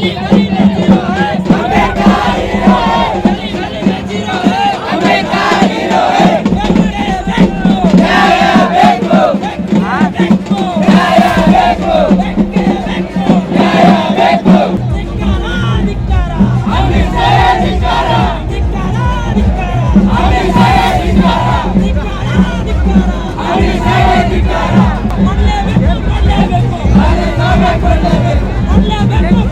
ಧನ್ಯವಾದಗಳು ವೀಕ್ಷಕರೇ,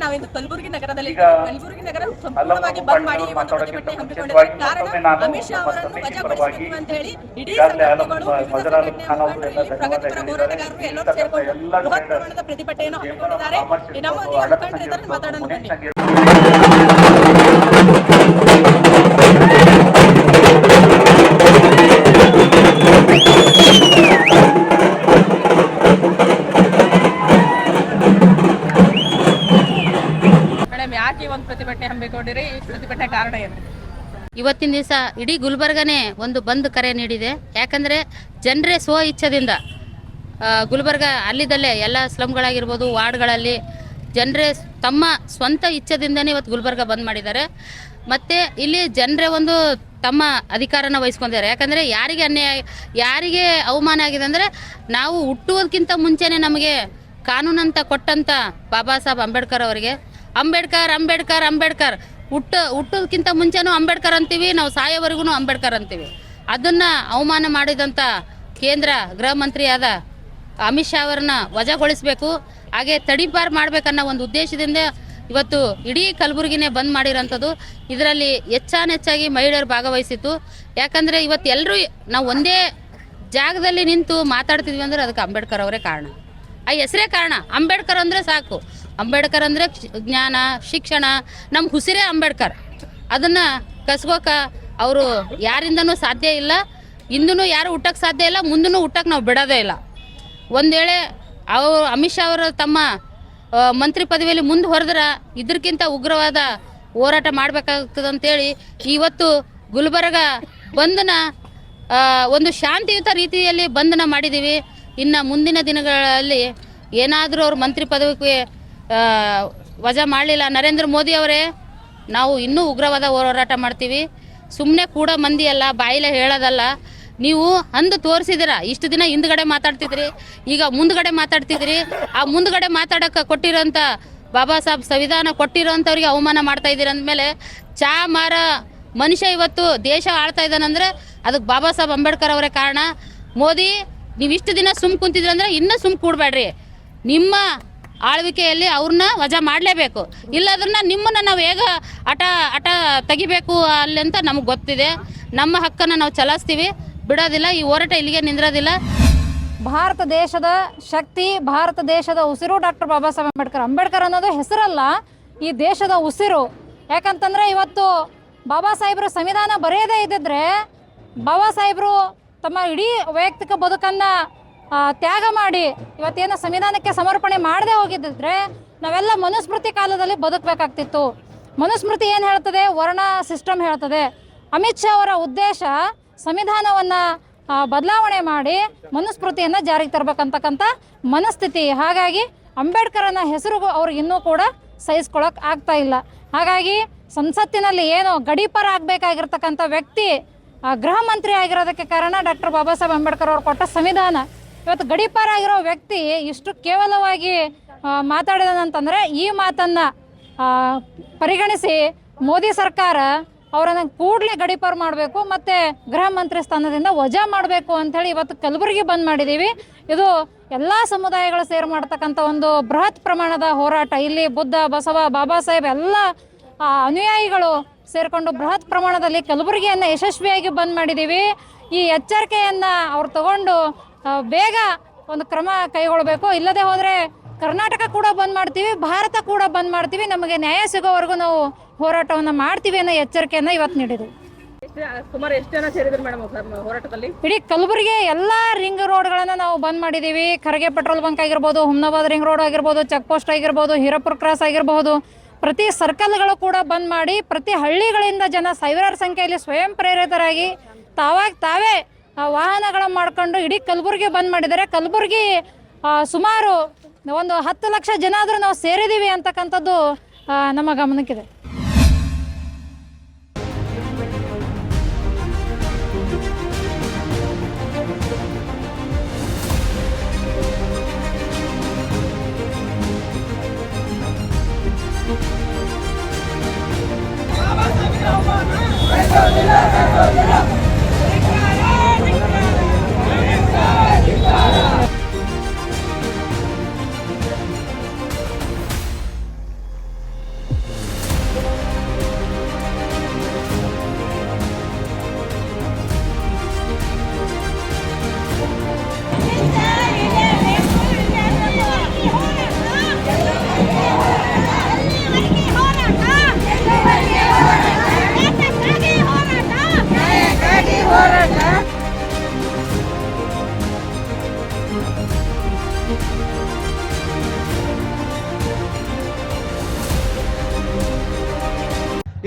ನಾವಿಂದು ಕಲಬುರಗಿ ನಗರದಲ್ಲಿ ಕಲಬುರಗಿ ನಗರ ಸಂಪೂರ್ಣವಾಗಿ ಬಂದ್ ಮಾಡಿ ಒಂದು ಪ್ರತಿಭಟನೆ ಹಮ್ಮಿಕೊಂಡಿದ್ದಾರೆ ಕಾರಣ ಅಮಿತ್ ಶಾ ಅವರನ್ನು ವಜಾಗೊಳಿಸಬೇಕು ಅಂತ ಹೇಳಿ ಇಡೀ ಸಂಘಟನೆಗಳು, ಪ್ರಗತಿಪರ ಹೋರಾಟಗಾರರು ಎಲ್ಲರೂ. ಸೇರ್ಕೊಂಡು ಬೃಹತ್ ಪ್ರಮಾಣದ ಪ್ರತಿಭಟನೆಯನ್ನು ಹಮ್ಮಿಕೊಂಡಿದ್ದಾರೆ ನಮ್ಮ ಮಾತಾಡೋಣ ಬನ್ನಿ. ಇವತ್ತಿನ ದಿವಸ ಇಡೀ ಗುಲ್ಬರ್ಗನೇ ಒಂದು ಬಂದ್ ಕರೆ ನೀಡಿದೆ. ಯಾಕಂದರೆ ಜನರೇ ಸ್ವ ಇಚ್ಛದಿಂದ ಗುಲ್ಬರ್ಗ ಅಲ್ಲಿದ್ದಲ್ಲೇ ಎಲ್ಲ ಸ್ಲಮ್ಗಳಾಗಿರ್ಬೋದು ವಾರ್ಡ್ಗಳಲ್ಲಿ ಜನರೇ ತಮ್ಮ ಸ್ವಂತ ಇಚ್ಛೆದಿಂದನೇ ಇವತ್ತು ಗುಲ್ಬರ್ಗ ಬಂದ್ ಮಾಡಿದ್ದಾರೆ. ಮತ್ತು ಇಲ್ಲಿ ಜನರೇ ಒಂದು ತಮ್ಮ ಅಧಿಕಾರನ ವಹಿಸ್ಕೊಂಡಿದ್ದಾರೆ. ಯಾಕಂದರೆ ಯಾರಿಗೆ ಅನ್ಯಾಯ, ಯಾರಿಗೆ ಅವಮಾನ ಆಗಿದೆ ಅಂದರೆ ನಾವು ಹುಟ್ಟುವುದಕ್ಕಿಂತ ಮುಂಚೆನೇ ನಮಗೆ ಕಾನೂನಂತ ಕೊಟ್ಟಂಥ ಬಾಬಾ ಸಾಹೇಬ್ ಅಂಬೇಡ್ಕರ್ ಅವರಿಗೆ, ಅಂಬೇಡ್ಕರ್ ಅಂಬೇಡ್ಕರ್ ಅಂಬೇಡ್ಕರ್ ಹುಟ್ಟ ಹುಟ್ಟೋದಕ್ಕಿಂತ ಮುಂಚೆನೂ ಅಂಬೇಡ್ಕರ್ ಅಂತೀವಿ, ನಾವು ಸಾಯೋವರೆಗೂ ಅಂಬೇಡ್ಕರ್ ಅಂತೀವಿ. ಅದನ್ನು ಅವಮಾನ ಮಾಡಿದಂಥ ಕೇಂದ್ರ ಗೃಹ ಮಂತ್ರಿಯಾದ ಅಮಿತ್ ಶಾ ಅವರನ್ನ ವಜಾಗೊಳಿಸಬೇಕು, ಹಾಗೆ ತಡಿಪಾರ್ ಮಾಡಬೇಕನ್ನೋ ಒಂದು ಉದ್ದೇಶದಿಂದ ಇವತ್ತು ಇಡೀ ಕಲಬುರಗಿನೇ ಬಂದ್ ಮಾಡಿರೋಂಥದ್ದು. ಇದರಲ್ಲಿ ಹೆಚ್ಚಾನೆಚ್ಚಾಗಿ ಮಹಿಳೆಯರು ಭಾಗವಹಿಸಿತ್ತು. ಯಾಕಂದರೆ ಇವತ್ತು ಎಲ್ಲರೂ ನಾವು ಒಂದೇ ಜಾಗದಲ್ಲಿ ನಿಂತು ಮಾತಾಡ್ತಿದ್ವಿ ಅಂದ್ರೆ ಅದಕ್ಕೆ ಅಂಬೇಡ್ಕರ್ ಅವರೇ ಕಾರಣ. ಆ ಹೆಸರೇ ಕಾರಣ. ಅಂಬೇಡ್ಕರ್ ಅಂದರೆ ಸಾಕು. ಅಂಬೇಡ್ಕರ್ ಅಂದರೆ ಜ್ಞಾನ, ಶಿಕ್ಷಣ ನಮ್ಮ ಹುಸಿರೇ ಅಂಬೇಡ್ಕರ್. ಅದನ್ನು ಕಸ್ಕೋಕ ಅವರು ಯಾರಿಂದನೂ ಸಾಧ್ಯ ಇಲ್ಲ. ಇಂದೂ ಯಾರು ಹುಟ್ಟಕ್ಕೆ ಸಾಧ್ಯ ಇಲ್ಲ ಮುಂದೂ ಹುಟ್ಟಕ್ಕೆ ನಾವು ಬಿಡೋದೇ ಇಲ್ಲ. ಒಂದು ವೇಳೆ ಅವರು, ಅಮಿತ್ ಶಾ ಅವರು ತಮ್ಮ ಮಂತ್ರಿ ಪದವಿಯಲ್ಲಿ ಮುಂದೆ ಹೊರದ್ರೆ ಇದಕ್ಕಿಂತ ಉಗ್ರವಾದ ಹೋರಾಟ ಮಾಡಬೇಕಾಗ್ತದೆ ಅಂತೇಳಿ ಇವತ್ತು ಗುಲ್ಬರ್ಗ ಬಂದನ ಒಂದು ಶಾಂತಿಯುತ ರೀತಿಯಲ್ಲಿ ಬಂಧನ ಮಾಡಿದ್ದೀವಿ ಇನ್ನು ಮುಂದಿನ ದಿನಗಳಲ್ಲಿ ಏನಾದರೂ ಅವರು ಮಂತ್ರಿ ಪದವಿಗೆ ವಜಾ ಮಾಡಲಿಲ್ಲ. ನರೇಂದ್ರ ಮೋದಿ ಅವರೇ, ನಾವು ಇನ್ನೂ ಉಗ್ರವಾದ ಹೋರಾಟ ಮಾಡ್ತೀವಿ. ಸುಮ್ಮನೆ ಕೂಡ ಮಂದಿ ಅಲ್ಲ ಬಾಯಿಲೆ ಹೇಳೋದಲ್ಲ. ನೀವು ಅಂದು ತೋರಿಸಿದಿರ ಇಷ್ಟು ದಿನ ಹಿಂದ್ಗಡೆ ಮಾತಾಡ್ತಿದ್ರಿ. ಈಗ ಮುಂದ್ಗಡೆ ಮಾತಾಡ್ತಿದ್ರಿ. ಆ ಮುಂದ್ಗಡೆ ಮಾತಾಡೋಕೆ ಕೊಟ್ಟಿರೋಂಥ ಬಾಬಾ ಸಾಹೇಬ್ ಸಂವಿಧಾನ ಕೊಟ್ಟಿರೋಂಥವ್ರಿಗೆ ಅವಮಾನ ಮಾಡ್ತಾ ಇದ್ದೀರಿ ಅಂದಮೇಲೆ ಚಾ ಮಾರ ಮನುಷ್ಯ ಇವತ್ತು ದೇಶ ಆಳ್ತಾ ಇದ್ದಾನಂದ್ರೆ ಅದಕ್ಕೆ ಬಾಬಾ ಸಾಹೇಬ್ ಅಂಬೇಡ್ಕರ್ ಅವರೇ ಕಾರಣ. ಮೋದಿ ನೀವು ಇಷ್ಟು ದಿನ ಸುಮ್ ಕುಂತಿದ್ರಿ ಅಂದ್ರೆ ಇನ್ನೂ ಸುಮ್ ಕೂಡಬೇಡ್ರಿ. ನಿಮ್ಮ ಆಳ್ವಿಕೆಯಲ್ಲಿ ಅವ್ರನ್ನ ವಜಾ ಮಾಡಲೇಬೇಕು. ಇಲ್ಲದ್ರನ್ನ ನಿಮ್ಮನ್ನ ನಾವು ಹೇಗ ಹಠ ಆಟ ತೆಗಿಬೇಕು ಅಲ್ಲಿ ಅಂತ ನಮ್ಗೆ ಗೊತ್ತಿದೆ. ನಮ್ಮ ಹಕ್ಕನ್ನು ನಾವು ಚಲಾಯಿಸ್ತೀವಿ ಬಿಡೋದಿಲ್ಲ, ಈ ಹೋರಾಟ ಇಲ್ಲಿಗೆ ನಿಂದ್ರೋದಿಲ್ಲ. ಭಾರತ ದೇಶದ ಶಕ್ತಿ, ಭಾರತ ದೇಶದ ಉಸಿರು ಡಾಕ್ಟರ್ ಬಾಬಾ ಸಾಹೇಬ್ ಅಂಬೇಡ್ಕರ್. ಅಂಬೇಡ್ಕರ್ ಅನ್ನೋದು ಹೆಸರಲ್ಲ, ಈ ದೇಶದ ಉಸಿರು. ಯಾಕಂತಂದ್ರೆ ಇವತ್ತು ಬಾಬಾ ಸಾಹೇಬ್ರು ಸಂವಿಧಾನ ಬರೆಯದೇ ಇದ್ದಿದ್ರೆ ಬಾಬಾ ಸಾಹೇಬರು ತಮ್ಮ ಇಡೀ ವೈಯಕ್ತಿಕ ಬದುಕನ್ನ ತ್ಯಾಗ ಮಾಡಿ ಇವತ್ತೇನು ಸಂವಿಧಾನಕ್ಕೆ ಸಮರ್ಪಣೆ ಮಾಡದೆ ಹೋಗಿದ್ದಿದ್ರೆ ನಾವೆಲ್ಲ ಮನುಸ್ಮೃತಿ ಕಾಲದಲ್ಲಿ ಬದುಕಬೇಕಾಗ್ತಿತ್ತು. ಮನುಸ್ಮೃತಿ ಏನು ಹೇಳ್ತದೆ? ವರ್ಣ ಸಿಸ್ಟಮ್ ಹೇಳ್ತದೆ. ಅಮಿತ್ ಶಾ ಅವರ ಉದ್ದೇಶ ಸಂವಿಧಾನವನ್ನ ಬದಲಾವಣೆ ಮಾಡಿ ಮನುಸ್ಮೃತಿಯನ್ನು ಜಾರಿಗೆ ತರಬೇಕಂತಕ್ಕಂಥ ಮನಸ್ಥಿತಿ. ಹಾಗಾಗಿ ಅಂಬೇಡ್ಕರನ ಹೆಸರು ಅವ್ರಿಗೆ ಇನ್ನೂ ಕೂಡ ಸಹಿಸ್ಕೊಳಕ್ ಆಗ್ತಾ ಇಲ್ಲ. ಹಾಗಾಗಿ ಸಂಸತ್ತಿನಲ್ಲಿ ಏನು ಗಡೀಪಾರ ಆಗಬೇಕಾಗಿರ್ತಕ್ಕಂಥ ವ್ಯಕ್ತಿ ಗೃಹ ಮಂತ್ರಿ ಆಗಿರೋದಕ್ಕೆ ಕಾರಣ ಡಾಕ್ಟರ್ ಬಾಬಾ ಸಾಹೇಬ್ ಅಂಬೇಡ್ಕರ್ ಅವರು ಕೊಟ್ಟ ಸಂವಿಧಾನ. ಇವತ್ತು ಗಡೀಪಾರ ಆಗಿರೋ ವ್ಯಕ್ತಿ ಇಷ್ಟು ಕೇವಲವಾಗಿ ಮಾತಾಡಿದಂತಂದ್ರೆ ಈ ಮಾತನ್ನ ಪರಿಗಣಿಸಿ ಮೋದಿ ಸರ್ಕಾರ ಅವರನ್ನ ಕೂಡಲೇ ಗಡೀಪಾರು ಮಾಡಬೇಕು ಮತ್ತೆ ಗೃಹ ಮಂತ್ರಿ ಸ್ಥಾನದಿಂದ ವಜಾ ಮಾಡಬೇಕು ಹೇಳಿ ಇವತ್ತು ಕಲಬುರಗಿ ಬಂದ್ ಮಾಡಿದ್ದೀವಿ ಇದು ಎಲ್ಲ ಸಮುದಾಯಗಳು ಸೇರಿ ಮಾಡ್ತಕ್ಕಂಥ ಒಂದು ಬೃಹತ್ ಪ್ರಮಾಣದ ಹೋರಾಟ. ಇಲ್ಲಿ ಬುದ್ಧ, ಬಸವ, ಬಾಬಾ ಸಾಹೇಬ್ ಎಲ್ಲ ಅನುಯಾಯಿಗಳು ಸೇರಿಕೊಂಡು ಬೃಹತ್ ಪ್ರಮಾಣದಲ್ಲಿ ಕಲಬುರಗಿಯನ್ನು ಯಶಸ್ವಿಯಾಗಿ ಬಂದ್ ಮಾಡಿದ್ದೀವಿ ಈ ಎಚ್ಚರಿಕೆಯನ್ನ ಅವ್ರು ತಗೊಂಡು ಬೇಗ ಒಂದು ಕ್ರಮ ಕೈಗೊಳ್ಳಬೇಕು ಇಲ್ಲದೆ ಹೋದ್ರೆ ಕರ್ನಾಟಕ ಕೂಡ ಬಂದ್ ಮಾಡ್ತೀವಿ ಭಾರತ ಕೂಡ ಬಂದ್ ಮಾಡ್ತೀವಿ. ನಮಗೆ ನ್ಯಾಯ ಸಿಗೋವರೆಗೂ ನಾವು ಹೋರಾಟವನ್ನು ಮಾಡ್ತೀವಿ ಅನ್ನೋ ಎಚ್ಚರಿಕೆಯನ್ನು ಇವತ್ತು ನೀಡಿದ್ವಿ. ಎಷ್ಟು ಸುಮಾರು ಎಷ್ಟು ಜನ ಸೇರಿದ್ರು ಮೇಡಮ್ ಹೋರಾಟದಲ್ಲಿ? ಇಡೀ ಕಲಬುರಗಿ ಎಲ್ಲಾ ರಿಂಗ್ ರೋಡ್ಗಳನ್ನು ನಾವು ಬಂದ್ ಮಾಡಿದೀವಿ. ಖರ್ಗೆ ಪೆಟ್ರೋಲ್ ಬಂಕ್ ಆಗಿರ್ಬೋದು ಹುಮ್ನಾಬಾದ್ ರಿಂಗ್ ರೋಡ್ ಆಗಿರ್ಬೋದು ಚೆಕ್ ಪೋಸ್ಟ್ ಆಗಿರ್ಬೋದು ಹೀರಾಪುರ ಕ್ರಾಸ್ ಆಗಿರಬಹುದು ಪ್ರತಿ ಸರ್ಕಲ್ಗಳು ಕೂಡ ಬಂದ್ ಮಾಡಿ, ಪ್ರತಿ ಹಳ್ಳಿಗಳಿಂದ ಜನ ಸಾವಿರಾರು ಸಂಖ್ಯೆಯಲ್ಲಿ ಸ್ವಯಂ ಪ್ರೇರಿತರಾಗಿ ತಾವಾಗ ತಾವೇ ವಾಹನಗಳ ಮಾಡ್ಕೊಂಡು ಇಡೀ ಕಲಬುರಗಿ ಬಂದ್ ಮಾಡಿದರೆ ಕಲಬುರಗಿ ಸುಮಾರು ಒಂದು ಹತ್ತು ಲಕ್ಷ ಜನ ಆದರೂ ನಾವು ಸೇರಿದ್ದೀವಿ ಅಂತಕ್ಕಂಥದ್ದು ನಮ್ಮ ಗಮನಕ್ಕಿದೆ.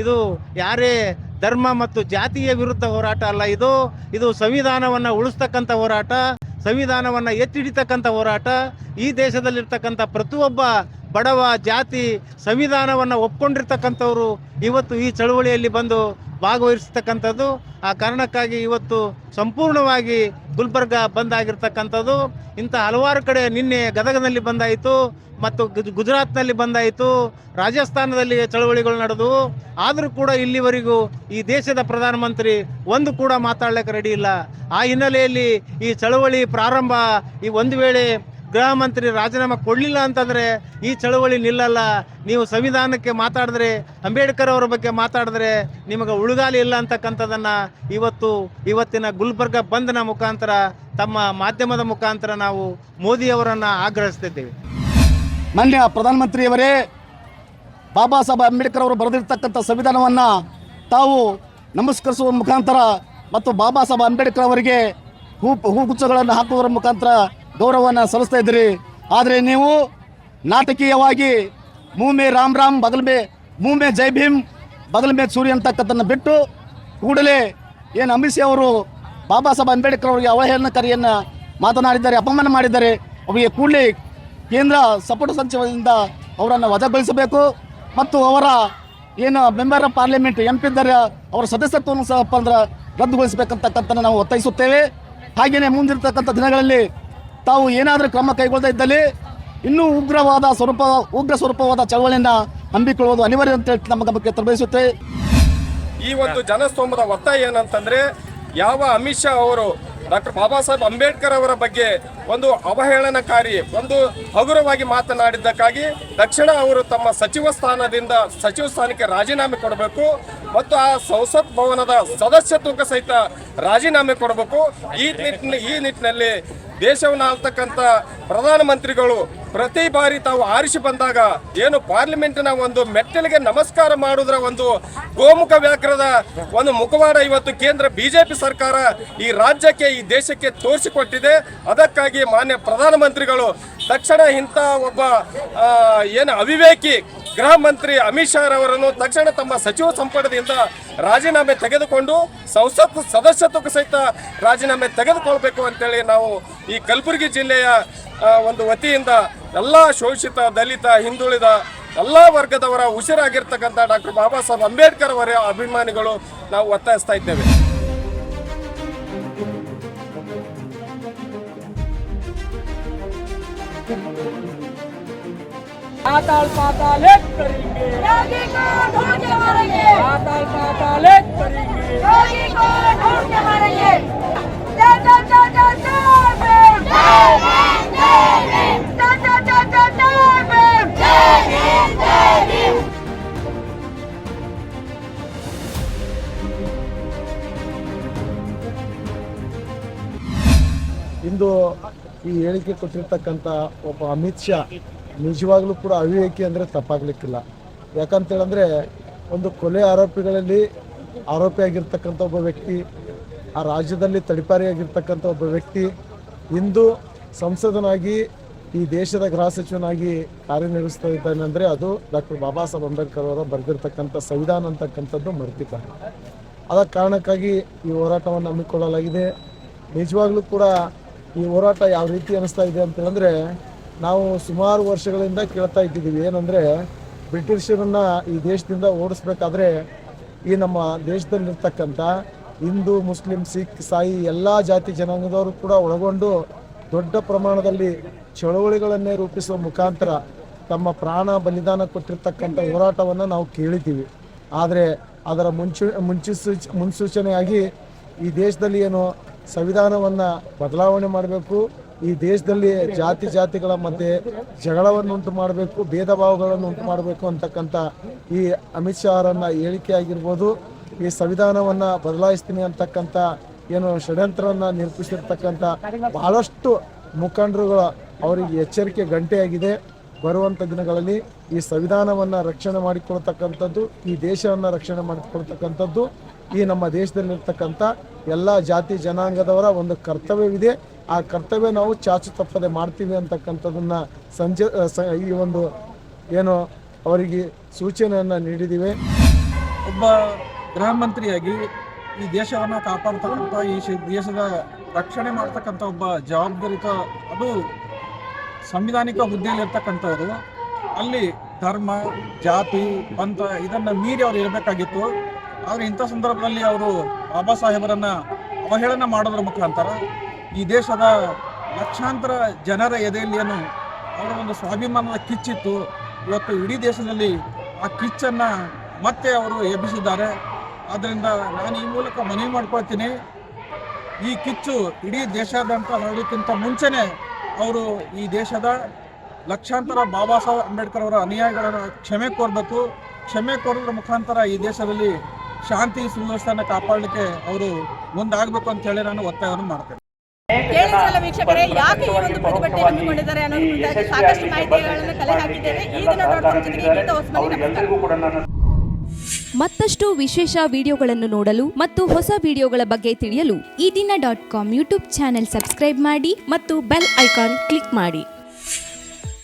ಇದು ಯಾರೇ ಧರ್ಮ ಮತ್ತು ಜಾತಿಯ ವಿರುದ್ಧ ಹೋರಾಟ ಅಲ್ಲ, ಇದು ಇದು ಸಂವಿಧಾನವನ್ನ ಉಳಿಸ್ತಕ್ಕಂಥ ಹೋರಾಟ, ಸಂವಿಧಾನವನ್ನ ಎತ್ತಿಡಿತಕ್ಕಂಥ ಹೋರಾಟ. ಈ ದೇಶದಲ್ಲಿರ್ತಕ್ಕಂಥ ಪ್ರತಿಯೊಬ್ಬ ಬಡವ ಜಾತಿ ಸಂವಿಧಾನವನ್ನ ಒಪ್ಕೊಂಡಿರ್ತಕ್ಕಂಥವ್ರು ಇವತ್ತು ಈ ಚಳುವಳಿಯಲ್ಲಿ ಬಂದು ಭಾಗವಹಿಸ್ತಕ್ಕಂಥದ್ದು. ಆ ಕಾರಣಕ್ಕಾಗಿ ಇವತ್ತು ಸಂಪೂರ್ಣವಾಗಿ ಗುಲ್ಬರ್ಗ ಬಂದ್ ಆಗಿರ್ತಕ್ಕಂಥದ್ದು ಇಂಥ ಹಲವಾರು ಕಡೆ ನಿನ್ನೆ ಗದಗನಲ್ಲಿ ಬಂದಾಯಿತು ಮತ್ತು ಗುಜರಾತ್ನಲ್ಲಿ ಬಂದಾಯಿತು. ರಾಜಸ್ಥಾನದಲ್ಲಿ ಚಳವಳಿಗಳು ನಡೆದವು. ಆದರೂ ಕೂಡ ಇಲ್ಲಿವರೆಗೂ ಈ ದೇಶದ ಪ್ರಧಾನಮಂತ್ರಿ ಒಂದು ಕೂಡ ಮಾತಾಡ್ಲಿಕ್ಕೆ ರೆಡಿ ಇಲ್ಲ. ಆ ಹಿನ್ನೆಲೆಯಲ್ಲಿ ಈ ಚಳವಳಿ ಪ್ರಾರಂಭ ಈ ಒಂದು ವೇಳೆ ಗೃಹ ಮಂತ್ರಿ ರಾಜೀನಾಮೆ ಕೊಡಲಿಲ್ಲ ಅಂತಂದ್ರೆ ಈ ಚಳವಳಿ ನಿಲ್ಲಲ್ಲ. ನೀವು ಸಂವಿಧಾನಕ್ಕೆ ಮಾತಾಡಿದ್ರೆ, ಅಂಬೇಡ್ಕರ್ ಅವರ ಬಗ್ಗೆ ಮಾತಾಡಿದ್ರೆ ನಿಮಗೆ ಉಳುಗಾಲಿ ಇಲ್ಲ ಅಂತಕ್ಕಂಥದ್ದನ್ನು ಇವತ್ತು ಇವತ್ತಿನ ಗುಲ್ಬರ್ಗ ಬಂದ್ನ ಮುಖಾಂತರ, ತಮ್ಮ ಮಾಧ್ಯಮದ ಮುಖಾಂತರ ನಾವು ಮೋದಿಯವರನ್ನು ಆಗ್ರಹಿಸ್ತಿದ್ದೇವೆ. ಮಾನ್ಯ ಪ್ರಧಾನಮಂತ್ರಿಯವರೇ, ಬಾಬಾ ಸಾಹೇಬ್ ಅಂಬೇಡ್ಕರ್ ಅವರು ಬರೆದಿರ್ತಕ್ಕಂಥ ಸಂವಿಧಾನವನ್ನು ತಾವು ನಮಸ್ಕರಿಸುವ ಮುಖಾಂತರ ಮತ್ತು ಬಾಬಾ ಸಾಹೇಬ್ ಅಂಬೇಡ್ಕರ್ ಅವರಿಗೆ ಹೂ ಹೂಗುಚ್ಛಗಳನ್ನು ಹಾಕುವುದರ ಮುಖಾಂತರ ಗೌರವವನ್ನು ಸಲ್ಲಿಸ್ತಾ ಇದ್ದೀರಿ. ಆದರೆ ನೀವು ನಾಟಕೀಯವಾಗಿ ಮೂಮೆ ರಾಮ್ ರಾಮ್ ಬದಲ್ಮೆ ಮೂಮೆ ಜೈ ಭೀಮ್ ಬದಲ್ಮೆ ಸೂರ್ಯ ಅಂತಕ್ಕಂಥದ್ದನ್ನು ಬಿಟ್ಟು ಕೂಡಲೇ ಏನು ಅಮಿತ್ ಶಾ ಅವರು, ಬಾಬಾ ಸಾಹೇಬ್ ಅಂಬೇಡ್ಕರ್ ಅವರಿಗೆ ಅವಹೇಳನಕಾರಿಯನ್ನು ಮಾತನಾಡಿದ್ದಾರೆ, ಅಪಮಾನ ಮಾಡಿದ್ದಾರೆ, ಅವರಿಗೆ ಕೂಡಲೇ ಕೇಂದ್ರ ಸಪೋರ್ಟ್ ಸಚಿವದಿಂದ ಅವರನ್ನು ವಜಾಗೊಳಿಸಬೇಕು. ಮತ್ತು ಅವರ ಏನು member of parliament M P ಇದ್ದಾರೆ, ಅವರ ಸದಸ್ಯತ್ವವನ್ನು ಸಹ ಅಂದ್ರೆ ರದ್ದುಗೊಳಿಸಬೇಕಂತಕ್ಕಂಥ ನಾವು ಒತ್ತಾಯಿಸುತ್ತೇವೆ. ಹಾಗೆಯೇ ಮುಂದಿರತಕ್ಕಂಥ ದಿನಗಳಲ್ಲಿ ತಾವು ಏನಾದರೂ ಕ್ರಮ ಕೈಗೊಳ್ತಾ ಇದ್ದಲ್ಲಿ ಇನ್ನೂ ಉಗ್ರವಾದ ಸ್ವರೂಪ, ಉಗ್ರ ಸ್ವರೂಪವಾದ ಚಳವಳಿಯನ್ನು ಹಮ್ಮಿಕೊಳ್ಳುವುದು ಅನಿವಾರ್ಯ ಅಂತ ಹೇಳಿ ನಮ್ಮ ಬಗ್ಗೆ ತರಬಯಸುತ್ತೆ ಈ ಒಂದು ಜನಸ್ತೋಮದ ಒತ್ತಾಯ ಏನಂತಂದ್ರೆ ಯಾವ ಅಮಿತ್ ಶಾ ಅವರು ಡಾಕ್ಟರ್ ಬಾಬಾ ಸಾಹೇಬ್ ಅಂಬೇಡ್ಕರ್ ಅವರ ಬಗ್ಗೆ ಒಂದು ಅವಹೇಳನಕಾರಿ, ಒಂದು ಹಗುರವಾಗಿ ಮಾತನಾಡಿದ್ದಕ್ಕಾಗಿ ತಕ್ಷಣ ಅವರು ತಮ್ಮ ಸಚಿವ ಸ್ಥಾನದಿಂದ ಸಚಿವ ಸ್ಥಾನಕ್ಕೆ ರಾಜೀನಾಮೆ ಕೊಡಬೇಕು ಮತ್ತು ಆ ಸಂಸತ್ ಭವನದ ಸದಸ್ಯತ್ವಕ್ಕೆ ಸಹಿತ ರಾಜೀನಾಮೆ ಕೊಡಬೇಕು. ಈ ನಿಟ್ಟಿನ ಈ ನಿಟ್ಟಿನಲ್ಲಿ ದೇಶವನ್ನು ಆಳ್ತಕ್ಕಂಥ ಪ್ರಧಾನಮಂತ್ರಿಗಳು ಪ್ರತಿ ಬಾರಿ ತಾವು ಆರಿಸಿ ಬಂದಾಗ ಏನು ಪಾರ್ಲಿಮೆಂಟಿನ ಒಂದು ಮೆಟ್ಟಲಿಗೆ ನಮಸ್ಕಾರ ಮಾಡುವುದರ ಒಂದು ಗೋಮುಖ ವ್ಯಾಘ್ರದ ಒಂದು ಮುಖವಾಡ ಇವತ್ತು ಕೇಂದ್ರ ಬಿಜೆಪಿ ಸರ್ಕಾರ ಈ ರಾಜ್ಯಕ್ಕೆ, ಈ ದೇಶಕ್ಕೆ ತೋರಿಸಿಕೊಟ್ಟಿದೆ. ಅದಕ್ಕಾಗಿ ಮಾನ್ಯ ಪ್ರಧಾನಮಂತ್ರಿಗಳು, ತಕ್ಷಣ ಇಂಥ ಒಬ್ಬ ಏನು ಅವಿವೇಕಿ ಗೃಹ ಮಂತ್ರಿ ಅಮಿತ್ ಶಾ ಅವರನ್ನು ತಕ್ಷಣ ತಮ್ಮ ಸಚಿವ ಸಂಪುಟದಿಂದ ರಾಜೀನಾಮೆ ತೆಗೆದುಕೊಂಡು ಸಂಸತ್ ಸದಸ್ಯತ್ವಕ್ಕೂ ಸಹಿತ ರಾಜೀನಾಮೆ ತೆಗೆದುಕೊಳ್ಬೇಕು ಅಂತೇಳಿ ನಾವು ಈ ಕಲಬುರಗಿ ಜಿಲ್ಲೆಯ ಒಂದು ವತಿಯಿಂದ ಎಲ್ಲ ಶೋಷಿತ, ದಲಿತ, ಹಿಂದುಳಿದ ಎಲ್ಲ ವರ್ಗದವರ ಉಸಿರಾಗಿರ್ತಕ್ಕಂಥ ಡಾಕ್ಟರ್ ಬಾಬಾ ಸಾಹೇಬ್ ಅಂಬೇಡ್ಕರ್ ಅವರ ಅಭಿಮಾನಿಗಳು ನಾವು ಒತ್ತಾಯಿಸ್ತಾ ಇದ್ದೇವೆ. पाताल पाताल एक करेंगे पाताल पाताल एक करेंगे ಇಂದು ಈ ಹೇಳಿಕೆ ಕೊಟ್ಟಿರ್ತಕ್ಕಂಥ ಒಬ್ಬ ಅಮಿತ್ ಶಾ ನಿಜವಾಗ್ಲೂ ಕೂಡ ಅವಿವೇಕಿ ಅಂದರೆ ತಪ್ಪಾಗ್ಲಿಕ್ಕಿಲ್ಲ. ಯಾಕಂತೇಳಂದರೆ ಒಂದು ಕೊಲೆ ಆರೋಪಿಗಳಲ್ಲಿ ಆರೋಪಿಯಾಗಿರ್ತಕ್ಕಂಥ ಒಬ್ಬ ವ್ಯಕ್ತಿ, ಆ ರಾಜ್ಯದಲ್ಲಿ ತಡಿಪಾರಿಯಾಗಿರ್ತಕ್ಕಂಥ ಒಬ್ಬ ವ್ಯಕ್ತಿ, ಇಂದು ಸಂಸದನಾಗಿ ಈ ದೇಶದ ಗೃಹ ಸಚಿವನಾಗಿ ಕಾರ್ಯನಿರ್ವಹಿಸ್ತಾ ಇದ್ದಾನೆ ಅಂದರೆ ಅದು ಡಾಕ್ಟರ್ ಬಾಬಾ ಸಾಹೇಬ್ ಅಂಬೇಡ್ಕರ್ ಅವರ ಬರೆದಿರ್ತಕ್ಕಂಥ ಸಂವಿಧಾನ ಅಂತಕ್ಕಂಥದ್ದು ಮರೆತಿದ್ದಾರೆ ಅದ ಕಾರಣಕ್ಕಾಗಿ ಈ ಹೋರಾಟವನ್ನು ಹಮ್ಮಿಕೊಳ್ಳಲಾಗಿದೆ. ನಿಜವಾಗ್ಲೂ ಕೂಡ ಈ ಹೋರಾಟ ಯಾವ ರೀತಿ ಅನಿಸ್ತಾ ಇದೆ ನಾವು ಸುಮಾರು ವರ್ಷಗಳಿಂದ ಕೇಳ್ತಾ ಇದ್ದಿದ್ದೀವಿ. ಏನಂದರೆ ಬ್ರಿಟಿಷರನ್ನು ಈ ದೇಶದಿಂದ ಓಡಿಸ್ಬೇಕಾದ್ರೆ ಈ ನಮ್ಮ ದೇಶದಲ್ಲಿರ್ತಕ್ಕಂಥ ಹಿಂದೂ, ಮುಸ್ಲಿಂ, ಸಿಖ್, ಸಾಯಿ ಎಲ್ಲ ಜಾತಿ ಜನಾಂಗದವರು ಕೂಡ ಒಳಗೊಂಡು ದೊಡ್ಡ ಪ್ರಮಾಣದಲ್ಲಿ ಚಳವಳಿಗಳನ್ನೇ ರೂಪಿಸುವ ಮುಖಾಂತರ ತಮ್ಮ ಪ್ರಾಣ ಬಲಿದಾನ ಕೊಟ್ಟಿರ್ತಕ್ಕಂಥ ಹೋರಾಟವನ್ನು ನಾವು ಕೇಳಿದ್ದೀವಿ. ಆದರೆ ಅದರ ಮುಂಚೂ ಮುನ್ಸೂಚ ಮುನ್ಸೂಚನೆಯಾಗಿ ಈ ದೇಶದಲ್ಲಿ ಏನು ಸಂವಿಧಾನವನ್ನು ಬದಲಾವಣೆ ಮಾಡಬೇಕು ಈ ದೇಶದಲ್ಲಿ ಜಾತಿ ಜಾತಿಗಳ ಮಧ್ಯೆ ಜಗಳವನ್ನು ಉಂಟು ಮಾಡಬೇಕು ಭೇದ ಭಾವಗಳನ್ನು ಉಂಟು ಮಾಡಬೇಕು ಅಂತಕ್ಕಂಥ ಈ ಅಮಿತ್ ಶಾ ಅವರನ್ನ ಹೇಳಿಕೆ ಆಗಿರ್ಬೋದು ಈ ಸಂವಿಧಾನವನ್ನು ಬದಲಾಯಿಸ್ತೀನಿ ಅಂತಕ್ಕಂಥ ಏನು ಷಡ್ಯಂತ್ರವನ್ನು ನಿರೂಪಿಸಿರ್ತಕ್ಕಂಥ ಬಹಳಷ್ಟು ಮುಖಂಡರುಗಳ ಅವರಿಗೆ ಎಚ್ಚರಿಕೆ ಗಂಟೆಯಾಗಿದೆ. ಬರುವಂಥ ದಿನಗಳಲ್ಲಿ ಈ ಸಂವಿಧಾನವನ್ನು ರಕ್ಷಣೆ ಮಾಡಿಕೊಳ್ತಕ್ಕಂಥದ್ದು, ಈ ದೇಶವನ್ನು ರಕ್ಷಣೆ ಮಾಡಿಕೊಳ್ತಕ್ಕಂಥದ್ದು, ಈ ನಮ್ಮ ದೇಶದಲ್ಲಿರ್ತಕ್ಕಂಥ ಎಲ್ಲ ಜಾತಿ ಜನಾಂಗದವರ ಒಂದು ಕರ್ತವ್ಯವಿದೆ. ಆ ಕರ್ತವ್ಯ ನಾವು ಚಾಚು ತಪ್ಪದೆ ಮಾಡ್ತೀವಿ ಅಂತಕ್ಕಂಥದ್ದನ್ನು ಸಂಜೆ ಈ ಒಂದು ಏನು ಅವರಿಗೆ ಸೂಚನೆಯನ್ನು ನೀಡಿದ್ದೀವಿ. ಒಬ್ಬ ಗೃಹ ಮಂತ್ರಿಯಾಗಿ ಈ ದೇಶವನ್ನು ಕಾಪಾಡ್ತಕ್ಕಂಥ, ಈ ದೇಶದ ರಕ್ಷಣೆ ಮಾಡ್ತಕ್ಕಂಥ ಒಬ್ಬ ಜವಾಬ್ದಾರಿತ, ಅದು ಸಂವಿಧಾನಿಕ ಹುದ್ದೆಯಲ್ಲಿರ್ತಕ್ಕಂಥವ್ರು. ಅಲ್ಲಿ ಧರ್ಮ, ಜಾತಿ, ಪಂಥ ಇದನ್ನು ಮೀರಿ ಅವ್ರು ಇರಬೇಕಾಗಿತ್ತು. ಆದರೆ ಇಂಥ ಸಂದರ್ಭದಲ್ಲಿ ಅವರು ಬಾಬಾ ಸಾಹೇಬರನ್ನ ಅವಹೇಳನ ಮಾಡೋದ್ರ ಮುಖಾಂತರ ಈ ದೇಶದ ಲಕ್ಷಾಂತರ ಜನರ ಎದೆಯಲ್ಲಿ ಏನು ಅವರ ಒಂದು ಸ್ವಾಭಿಮಾನದ ಕಿಚ್ಚಿತ್ತು. ಇವತ್ತು ಇಡೀ ದೇಶದಲ್ಲಿ ಆ ಕಿಚ್ಚನ್ನು ಮತ್ತೆ ಅವರು ಎಬ್ಬಿಸಿದ್ದಾರೆ. ಆದ್ದರಿಂದ ನಾನು ಈ ಮೂಲಕ ಮನವಿ ಮಾಡ್ಕೊಳ್ತೀನಿ. ಈ ಕಿಚ್ಚು ಇಡೀ ದೇಶಾದ್ಯಂತ ಹರಡೋಕ್ಕಿಂತ ಮುಂಚೆನೆ ಅವರು ಈ ದೇಶದ ಲಕ್ಷಾಂತರ ಬಾಬಾ ಸಾಹೇಬ್ ಅಂಬೇಡ್ಕರ್ ಅವರ ಅನುಯಾಯಿಗಳನ್ನು ಕ್ಷಮೆ ಕೋರಬೇಕು. ಕ್ಷಮೆ ಕೋರೋದ್ರ ಮುಖಾಂತರ ಈ ದೇಶದಲ್ಲಿ ಶಾಂತಿ ಸುವ್ಯವಸ್ಥೆಯನ್ನು ಕಾಪಾಡಲಿಕ್ಕೆ ಅವರು ಮುಂದಾಗಬೇಕು ಅಂತ ಹೇಳಿ ನಾನು ಒತ್ತಾಯವನ್ನು ಮಾಡ್ತೇನೆ. ಕೇಳಿದ್ರಲ್ಲ ವೀಕ್ಷಕರೇ ಯಾಕೆ ಈ ಒಂದು ಪ್ರತಿಭಟನೆ ಹಮ್ಮಿಕೊಂಡಿದ್ದಾರೆ ಅನ್ನೋದ್ರ ಕುರಿತಾಗಿ ಸಾಕಷ್ಟು ಮಾಹಿತಿಗಳನ್ನು ಕಲೆ ಹಾಕಿದ್ದೇವೆ ಈ ದಿನ ಗೀತಾ ಮತ್ತಷ್ಟು ವಿಶೇಷ ವಿಡಿಯೋಗಳನ್ನು ನೋಡಲು ಮತ್ತು ಹೊಸ ವಿಡಿಯೋಗಳ ಬಗ್ಗೆ ತಿಳಿಯಲು Ee Dina dot com YouTube channel subscribe ಮಾಡಿ ಮತ್ತು ಬೆಲ್ ಐಕಾನ್ ಕ್ಲಿಕ್ ಮಾಡಿ.